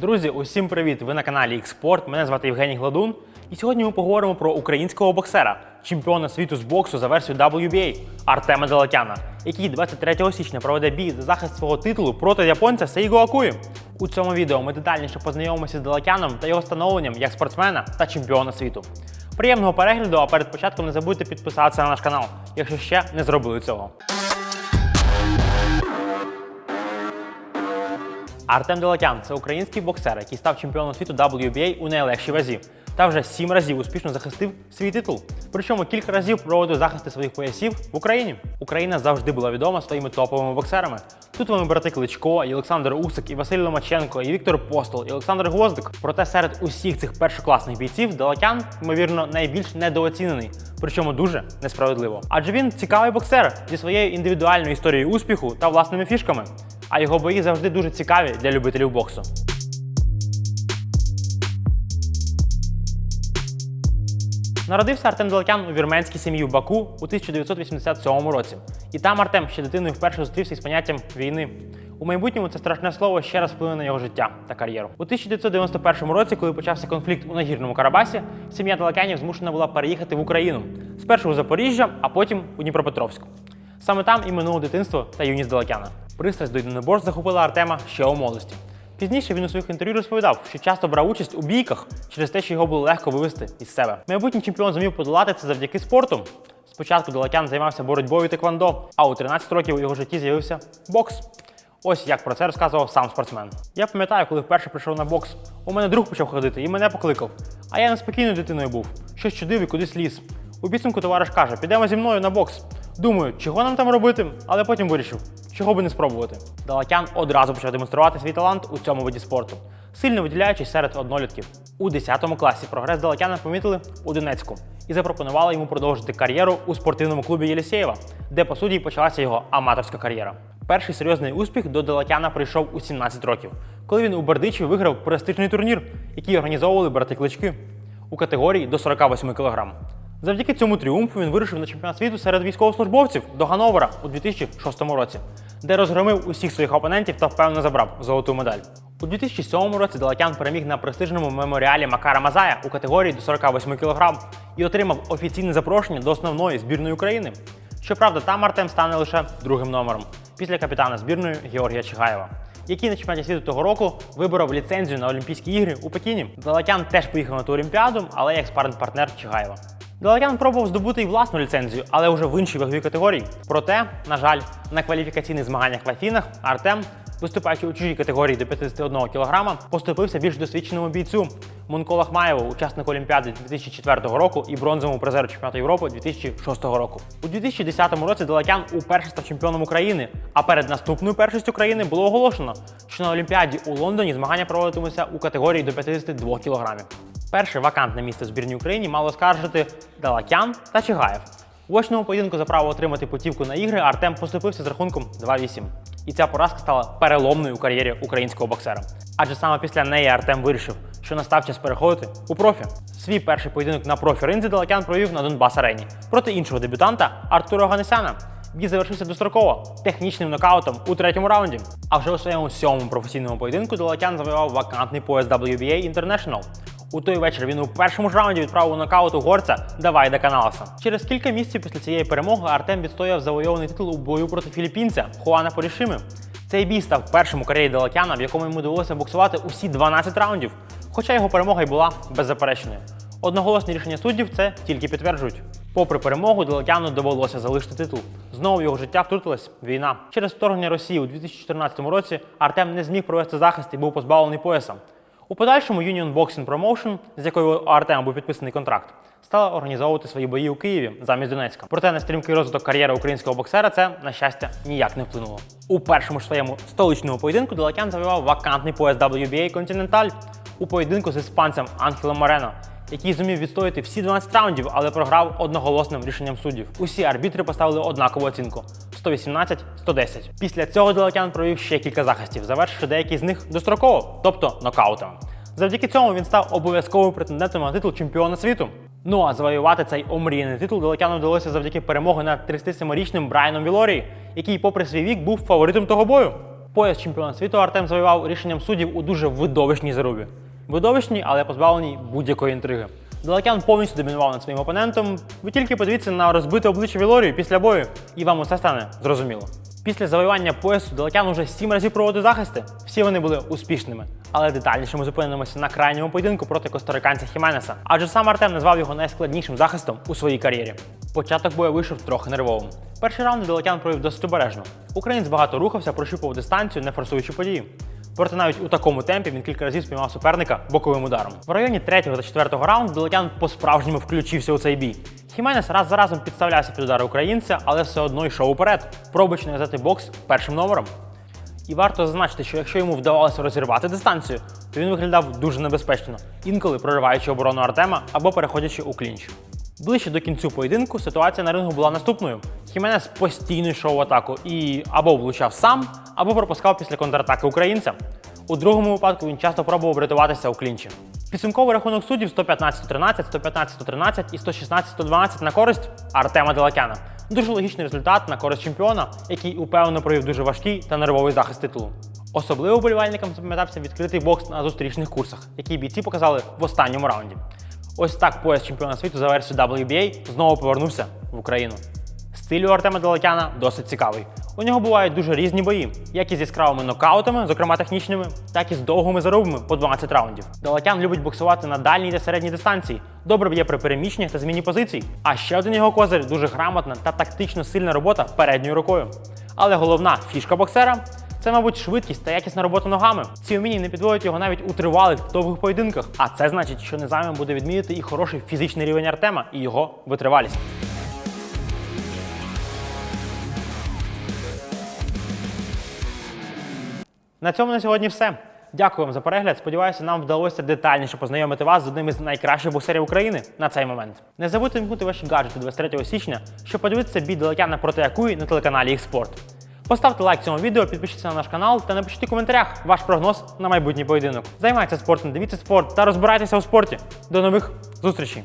Друзі, усім привіт! Ви на каналі Xport. Мене звати Євгеній Гладун. І сьогодні ми поговоримо про українського боксера, чемпіона світу з боксу за версією WBA Артема Делатяна, який 23 січня проведе бій за захист свого титулу проти японця Сейго Акуї. У цьому відео ми детальніше познайомимося з Делатяном та його становленням як спортсмена та чемпіона світу. Приємного перегляду, а перед початком не забудьте підписатися на наш канал, якщо ще не зробили цього. Артем Делатян це український боксер, який став чемпіоном світу WBA у найлегшій вазі та вже сім разів успішно захистив свій титул. Причому кілька разів проводив захисти своїх поясів в Україні. Україна завжди була відома своїми топовими боксерами. Тут вони брати Кличко, і Олександр Усик, і Василь Ломаченко, і Віктор Постол, і Олександр Гвоздик. Проте серед усіх цих першокласних бійців Делатян, ймовірно, найбільш недооцінений, причому дуже несправедливо. Адже він цікавий боксер зі своєю індивідуальною історією успіху та власними фішками. А його бої завжди дуже цікаві для любителів боксу. Народився Артем Делакян у вірменській сім'ї в Баку у 1987 році. І там Артем ще дитиною вперше зустрівся із поняттям війни. У майбутньому це страшне слово ще раз вплине на його життя та кар'єру. У 1991 році, коли почався конфлікт у нагірному Карабасі, сім'я Делакянів змушена була переїхати в Україну. Спершу у Запоріжжя, а потім у Дніпропетровськ. Саме там і минуло дитинство та юність Делакяна. Пристрасть до єдиноборств захопила Артема ще у молодості. Пізніше він у своїх інтерв'ю розповідав, що часто брав участь у бійках через те, що його було легко вивести із себе. Майбутній чемпіон зумів подолати це завдяки спорту. Спочатку Делатян займався боротьбою теквандо, а у 13 років у його житті з'явився бокс. Ось як про це розказував сам спортсмен. Я пам'ятаю, коли вперше прийшов на бокс. У мене друг почав ходити і мене покликав. А я неспокійною дитиною був, щось чудив і кудись ліз. У підсумку товариш каже: підемо зі мною на бокс. Думаю, чого нам там робити, але потім вирішив, чого би не спробувати. Далатян одразу почав демонструвати свій талант у цьому виді спорту, сильно виділяючись серед однолітків. У 10 класі прогрес Далатяна помітили у Донецьку і запропонували йому продовжити кар'єру у спортивному клубі Єлісєєва, де по суді почалася його аматорська кар'єра. Перший серйозний успіх до Делатяна прийшов у 17 років, коли він у Бердичеві виграв престижний турнір, який організовували брати клички у категорії до 48 кг. Завдяки цьому тріумфу він вирушив на чемпіонат світу серед військовослужбовців до Гановера у 2006 році, де розгромив усіх своїх опонентів та впевнено забрав золоту медаль. У 2007 році Далатян переміг на престижному меморіалі Макара Мазая у категорії до 48 кг і отримав офіційне запрошення до основної збірної України. Щоправда, там Артем стане лише другим номером після капітана збірної Георгія Чигаєва, який на чемпіонаті світу того року виборов ліцензію на Олімпійські ігри у Пекіні. Далатян теж поїхав на ту Олімпіаду, але як спарринг-партнер Чигаєва. Далатян пробував здобути і власну ліцензію, але вже в іншій ваговій категорії. Проте, на жаль, на кваліфікаційних змаганнях в Афінах Артем, виступаючи у чужій категорії до 51 кг, поступився більш досвідченому бійцю Мунко Лахмаєву, учаснику Олімпіади 2004 року і бронзовому призеру чемпіонату Європи 2006 року. У 2010 році Далатян уперше став чемпіоном України. А перед наступною першістю країни було оголошено, що на Олімпіаді у Лондоні змагання проводитимуться у категорії до 52 кг. Перше вакантне місце в збірній Україні мало скаржити Далакян та Чигаєв. У очному поєдинку за право отримати путівку на ігри Артем поступився з рахунком 2-8. І ця поразка стала переломною у кар'єрі українського боксера. Адже саме після неї Артем вирішив, що настав час переходити у профі. Свій перший поєдинок на профі ринзі Далакян провів на Донбас Арені проти іншого дебютанта Артура Ганесяна. Бій завершився достроково технічним нокаутом у третьому раунді. А вже у своєму сьомому професійному поєдинку Далакян завоював вакантний пояс WBA International. У той вечір він у першому ж раунді відправив у нокаут угорця Давайда Каналаса. Через кілька місяців після цієї перемоги Артем відстояв завойований титул у бою проти філіппінця Хуана Порішими. Цей бій став першим у кар'єрі Далакяна, в якому йому довелося боксувати усі 12 раундів, хоча його перемога й була беззаперечною. Одноголосні рішення суддів це тільки підтверджують. Попри перемогу, Далакяну довелося залишити титул. Знову в його життя втрутилась війна. Через вторгнення Росії у 2014 році Артем не зміг провести захист і був позбавлений пояса. У подальшому Union Boxing Promotion, з якою у Артема був підписаний контракт, стала організовувати свої бої у Києві замість Донецька. Проте на стрімкий розвиток кар'єри українського боксера це, на щастя, ніяк не вплинуло. У першому ж своєму столичному поєдинку Далакян завоював вакантний пояс WBA Continental у поєдинку з іспанцем Анхелом Морено, який зумів відстояти всі 12 раундів, але програв одноголосним рішенням суддів. Усі арбітри поставили однакову оцінку 118-110. Після цього Делатян провів ще кілька захистів, завершивши деякі з них достроково, тобто нокаутом. Завдяки цьому він став обов'язковим претендентом на титул чемпіона світу. Ну а завоювати цей омріяний титул Делатяну вдалося завдяки перемоги над 37-річним Брайаном Вілорі, який, попри свій вік, був фаворитом того бою. Пояс чемпіона світу Артем завоював рішенням суддів у дуже видовищній зарубі. Видовищній, але позбавленій будь-якої інтриги. Далекян повністю домінував над своїм опонентом. Ви тільки подивіться на розбите обличчя Вілорію після бою, і вам усе стане зрозуміло. Після завоювання поясу Далекян уже сім разів проводив захисти. Всі вони були успішними. Але детальніше ми зупинимося на крайньому поєдинку проти костариканця Хіменеса, адже сам Артем назвав його найскладнішим захистом у своїй кар'єрі. Початок бою вийшов трохи нервовим. Перший раунд Далекян провів досить обережно. Українець багато рухався, прощупував дистанцію, не форсуючи події. Проте навіть у такому темпі він кілька разів спіймав суперника боковим ударом. В районі 3 та 4 раунду Далекян по-справжньому включився у цей бій. Хіменес раз за разом підставлявся під удари українця, але все одно йшов уперед, пробуючи нав'язати бокс першим номером. І варто зазначити, що якщо йому вдавалося розірвати дистанцію, то він виглядав дуже небезпечно, інколи прориваючи оборону Артема або переходячи у клінч. Ближче до кінцю поєдинку ситуація на рингу була наступною. Хіменес постійно йшов в атаку і або влучав сам, або пропускав після контратаки українця. У другому випадку він часто пробував врятуватися у клінчі. Підсумковий рахунок суддів 115-13, 115-13 і 116-112 на користь Артема Делакяна. Дуже логічний результат на користь чемпіона, який упевнено провів дуже важкий та нервовий захист титулу. Особливо вболівальникам запам'ятався відкритий бокс на зустрічних курсах, який бійці показали в останньому раунді. Ось так пояс чемпіона світу за версією WBA знову повернувся в Україну. Стиль у Артема Далекяна досить цікавий. У нього бувають дуже різні бої, як із яскравими нокаутами, зокрема технічними, так і з довгими зарубами по 12 раундів. Далекян любить боксувати на дальній та середній дистанції, добре б'є при переміщеннях та зміні позицій. А ще один його козир дуже грамотна та тактично сильна робота передньою рукою. Але головна фішка боксера це, мабуть, швидкість та якісна робота ногами. Ці вміння не підводять його навіть у тривалих довгих поєдинках. А це значить, що незайвим буде відмітити і хороший фізичний рівень Артема і його витривалість. На цьому на сьогодні все. Дякую вам за перегляд. Сподіваюся, нам вдалося детальніше познайомити вас з одним із найкращих боксерів України на цей момент. Не забудьте вмкнути ваші гаджети 23 січня, щоб подивитися бій Далекяна проти Якуї на телеканалі «Їх Спорт». Поставте лайк цьому відео, підпишіться на наш канал та напишіть у коментарях ваш прогноз на майбутній поєдинок. Займайтеся спортом, дивіться спорт та розбирайтеся у спорті. До нових зустрічей!